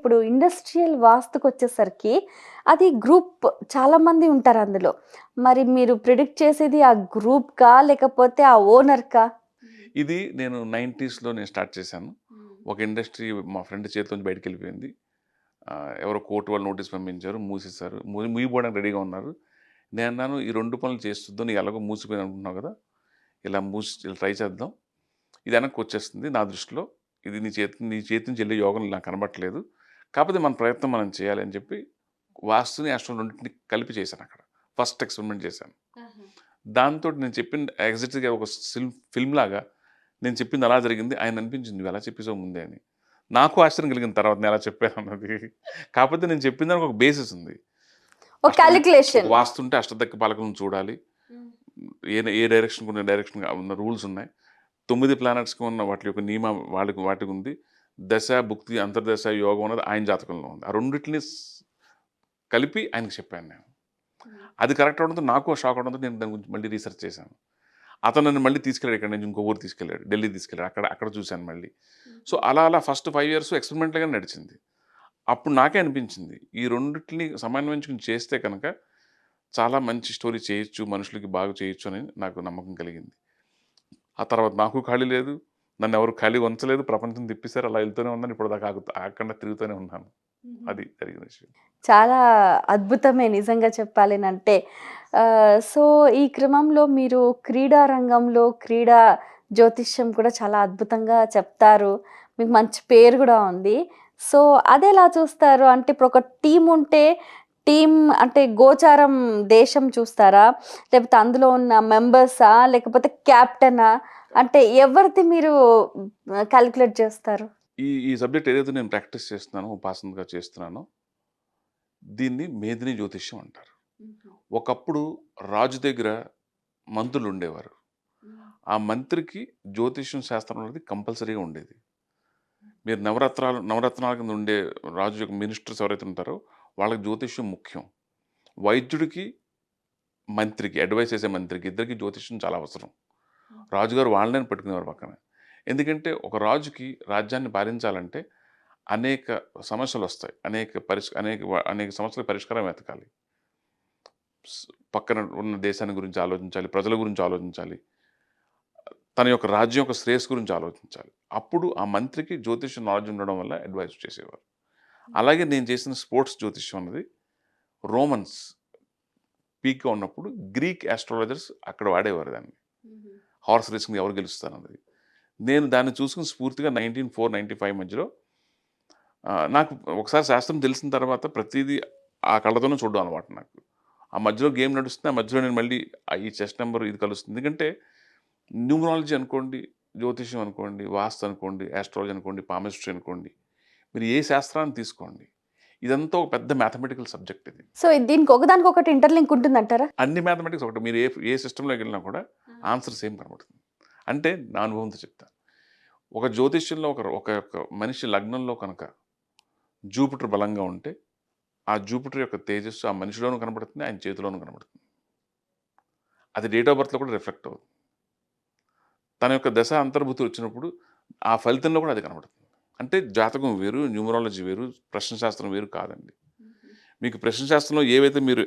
ఇప్పుడు ఇండస్ట్రియల్ వాస్తుకు వచ్చేసరికి అది గ్రూప్ చాలా మంది ఉంటారు అందులో. మరి మీరు ప్రిడిక్ట్ చేసేది ఆ గ్రూప్ కా లేకపోతే ఆ ఓనర్ కా? ఇది నేను నైంటీస్లో నేను స్టార్ట్ చేశాను. ఒక ఇండస్ట్రీ మా ఫ్రెండ్ చేతిలో నుంచి బయటకు వెళ్ళిపోయింది. ఎవరో కోర్టు వాళ్ళు నోటీస్ పంపించారు మూసేశారు. మూగిపోవడానికి రెడీగా ఉన్నారు. నేను అన్నాను ఈ రెండు పనులు చేస్తుందో నీకు ఎలాగో మూసిపోయింది అనుకుంటున్నావు కదా. ఇలా మూసి ఇలా ట్రై చేద్దాం. ఇది వెనక్కి వచ్చేస్తుంది నా దృష్టిలో. ఇది నీ చేతి నీ చేతి నుంచి వెళ్ళే యోగం నాకు కనబట్టలేదు కాకపోతే మన ప్రయత్నం మనం చేయాలి అని చెప్పి వాస్తుని అష్టం రెండింటిని కలిపి చేశాను అక్కడ. ఫస్ట్ ఎక్స్పెరిమెంట్ చేశాను. దాంతో నేను చెప్పిన ఎగ్జాక్ట్గా ఒక ఫిల్మ్ ఫిల్మ్ లాగా నేను చెప్పింది అలా జరిగింది ఆయన అనిపించింది నువ్వు ఎలా చెప్పేసావు ముందే అని. నాకు ఆశ్చర్యం కలిగిన తర్వాత నేను ఎలా చెప్పాను అన్నది. కాకపోతే నేను చెప్పిన దానికి ఒక బేసిస్ ఉంది. వాస్తుంటే అష్టదక్క పాలకులను చూడాలి. ఏ ఏ డైరెక్షన్ ఉన్న డైరెక్షన్ ఉన్న రూల్స్ ఉన్నాయి. తొమ్మిది ప్లానెట్స్కి ఉన్న వాటి యొక్క నియమ వాళ్ళకి వాటికి ఉంది. దశ భుక్తి అంతర్దశ యోగం అన్నది ఆయన జాతకంలో ఉంది. ఆ రెండింటిని కలిపి ఆయనకి చెప్పాను నేను. అది కరెక్ట్ అవడంతో నాకు షాక్ అవడంతో నేను దాని గురించి మళ్ళీ రీసెర్చ్ చేశాను. అతను నన్ను మళ్ళీ తీసుకెళ్ళాడు ఇక్కడ నుంచి ఇంకో ఊరు తీసుకెళ్ళాడు ఢిల్లీ తీసుకెళ్ళాడు అక్కడ అక్కడ చూశాను మళ్ళీ. సో అలా అలా ఫస్ట్ ఫైవ్ ఇయర్స్ ఎక్స్పెరిమెంట్లుగా నడిచింది. అప్పుడు నాకే అనిపించింది ఈ రెండింటిని సమన్వయించుకుని చేస్తే కనుక చాలా మంచి స్టోరీ చేయొచ్చు మనుషులకి బాగా చేయొచ్చు అని నాకు నమ్మకం కలిగింది. ఆ తర్వాత నాకు ఖాళీ లేదు నన్ను ఎవరు ఖాళీ ఉంచలేదు ప్రపంచం తిప్పేశారు అలా వెళ్తూనే ఉన్నాను ఇప్పుడు దాకా ఆగకుండా తిరుగుతూనే ఉన్నాను. అది జరిగిన విషయం. చాలా అద్భుతమే నిజంగా చెప్పాలి ఆ సో ఈ క్రమంలో మీరు క్రీడా రంగంలో క్రీడా జ్యోతిష్యం కూడా చాలా అద్భుతంగా చెప్తారు. మీకు మంచి పేరు కూడా ఉంది. సో అది ఎలా చూస్తారు? అంటే ఇప్పుడు ఒక టీం ఉంటే టీం అంటే గోచారం దేశం చూస్తారా? లేకపోతే అందులో ఉన్న మెంబర్సా? లేకపోతే క్యాప్టెనా? అంటే ఎవరిది మీరు క్యాలిక్యులేట్ చేస్తారు? ఈ ఈ సబ్జెక్ట్ ఏదైతే నేను ప్రాక్టీస్ చేస్తున్నానో ఉపాసనగా చేస్తున్నానో దీన్ని మేదిని జ్యోతిష్యం అంటారు. ఒకప్పుడు రాజు దగ్గర మంత్రులు ఉండేవారు. ఆ మంత్రికి జ్యోతిష్యం శాస్త్రం అనేది కంపల్సరీగా ఉండేది. మీరు నవరత్నాలు నవరత్నాల కింద ఉండే రాజు యొక్క మినిస్టర్స్ ఎవరైతే ఉంటారో వాళ్ళకి జ్యోతిష్యం ముఖ్యం. వైద్యుడికి మంత్రికి అడ్వైస్ చేసే మంత్రికి ఇద్దరికి జ్యోతిష్యం చాలా అవసరం. రాజుగారు వాళ్ళని పెట్టుకునేవారు పక్కన. ఎందుకంటే ఒక రాజుకి రాజ్యాన్ని పాలించాలంటే అనేక సమస్యలు వస్తాయి. అనేక పరిష్ అనేక అనేక సమస్యల పరిష్కారం వెతకాలి. పక్కన ఉన్న దేశాన్ని గురించి ఆలోచించాలి ప్రజల గురించి ఆలోచించాలి తన యొక్క రాజ్యం యొక్క శ్రేయస్ గురించి ఆలోచించాలి. అప్పుడు ఆ మంత్రికి జ్యోతిష్యం నాలెడ్జ్ ఉండడం వల్ల అడ్వైస్ చేసేవారు. అలాగే నేను చేసిన స్పోర్ట్స్ జ్యోతిష్యం అన్నది రోమన్స్ పీక్గా ఉన్నప్పుడు గ్రీక్ ఆస్ట్రాలజర్స్ అక్కడ వాడేవారు దాన్ని. హార్స్ రేసింగ్ ఎవరు గెలుస్తానన్నది నేను దాన్ని చూసుకుని స్ఫూర్తిగా నైన్టీన్ ఫోర్ నైంటీ ఫైవ్ మధ్యలో నాకు ఒకసారి శాస్త్రం తెలిసిన తర్వాత ప్రతిదీ ఆ కళ్ళతోనే చూడడం అనమాట నాకు. ఆ మధ్యలో గేమ్ నడుస్తుంది ఆ మధ్యలో నేను మళ్ళీ ఆ ఈ చెస్ట్ నెంబర్ ఇది కలుస్తుంది. ఎందుకంటే న్యూమరాలజీ అనుకోండి జ్యోతిష్యం అనుకోండి వాస్తు అనుకోండి ఆస్ట్రాలజీ అనుకోండి పామిస్ట్రీ అనుకోండి మీరు ఏ శాస్త్రాన్ని తీసుకోండి ఇదంతా ఒక పెద్ద మ్యాథమెటికల్ సబ్జెక్ట్ ఇది. సో దీనికి ఒకదానికి ఒకటి ఇంటర్లింక్ ఉంటుందంటారా? అన్ని మ్యాథమెటిక్స్ ఒకటి. మీరు ఏ ఏ సిస్టంలోకి వెళ్ళినా కూడా ఆన్సర్ సేమ్ కనబడుతుంది. అంటే నా అనుభవంతో చెప్తాను ఒక జ్యోతిష్యంలో ఒక ఒక ఒక మనిషి లగ్నంలో కనుక జూపిటర్ బలంగా ఉంటే ఆ జూపిటర్ యొక్క తేజస్సు ఆ మనిషిలోనూ కనబడుతుంది ఆయన చేతిలోనూ కనబడుతుంది. అది డేట్ ఆఫ్ బర్త్లో కూడా రిఫ్లెక్ట్ అవుతుంది. తన యొక్క దశ అంతర్భూతి వచ్చినప్పుడు ఆ ఫలితంలో కూడా అది కనబడుతుంది. అంటే జాతకం వేరు న్యూమరాలజీ వేరు ప్రశ్నశాస్త్రం వేరు కాదండి. మీకు ప్రశ్నశాస్త్రంలో ఏవైతే మీరు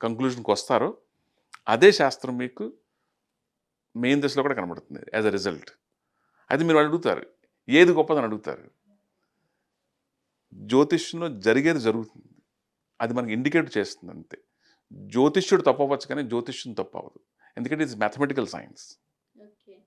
కంక్లూషన్కి వస్తారో అదే శాస్త్రం మీకు మెయిన్ దశలో కూడా కనబడుతుంది యాజ్ అ రిజల్ట్ అది మీరు అడుగుతారు ఏది గొప్పదని అడుగుతారు. జ్యోతిష్యంలో జరిగేది జరుగుతుంది. అది మనకి ఇండికేట్ చేస్తుంది అంతే. జ్యోతిష్యుడు తప్పవచ్చు కానీ జ్యోతిష్యం తప్పవదు ఎందుకంటే ఇట్స్ మ్యాథమెటికల్ సైన్స్